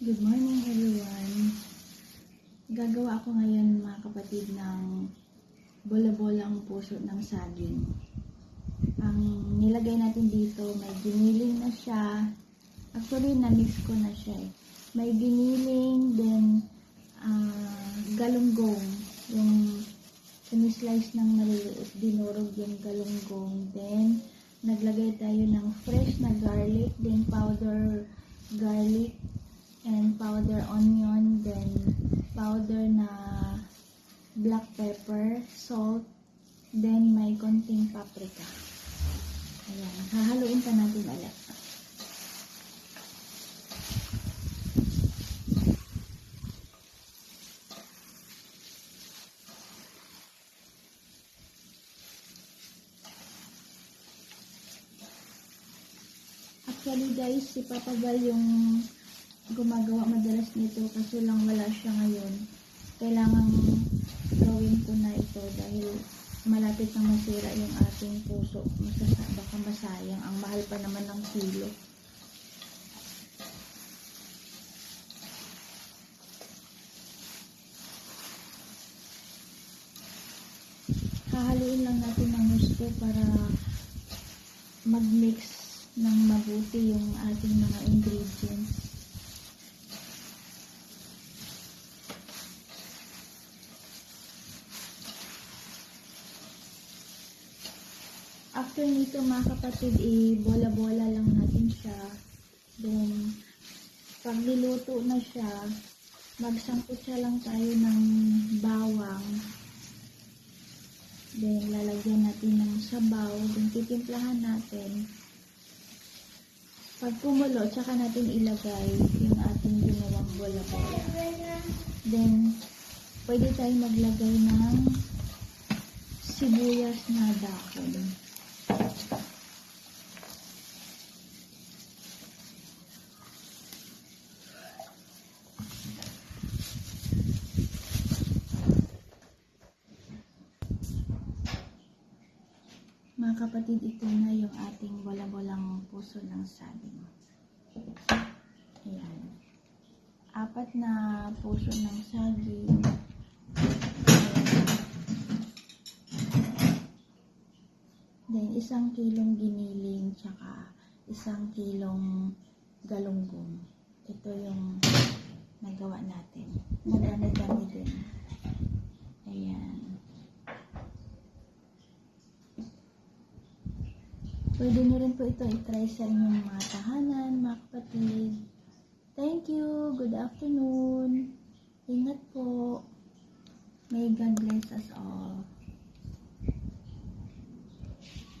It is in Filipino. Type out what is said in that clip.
Good morning everyone. Gagawa ako ngayon mga kapatid ng bola-bolang puso ng saging. Ang nilagay natin dito, may giniling na siya. Actually, na-mix ko na siya eh. May giniling, then ah, galunggong. Yung sinislice ng maliliit, dinurog yung galunggong. Then, naglagay tayo ng fresh na garlic, then powder garlic, and powder onion, then powder na black pepper, salt, then may konting paprika. Ayan, hahaluin pa natin ulit. Actually guys, si Papa Gal yung gumagawa madalas nito kaso lang wala siya ngayon. Kailangan gawin ko na ito dahil malapit na masira yung ating puso. Masasa, baka masayang. Ang mahal pa naman ng kilo. Hahaluin lang natin ng gusto para mag-mix ng mabuti yung ating mga ingredients. After nito mga kapatid, i-bola-bola lang natin siya. Then, pag niluto na siya, magsangkot siya lang tayo ng bawang. Then, lalagyan natin ng sabaw. Then, titimplahan natin. Pag kumulo, tsaka natin ilagay yung ating ginawang bola-bola. Then, pwede tayo maglagay ng sibuyas na dahon. Mga kapatid, ito na yung ating bola-bolang puso ng saging. Ayan. Apat na puso ng saging. Then, isang kilong giniling, tsaka isang kilong galunggong. Ito yung nagawa natin. Madami-dami din. Ayan. Pwede nyo rin po ito i-try sa inyong mga tahanan, mga kapatid. Thank you. Good afternoon. Ingat po. May God bless us all.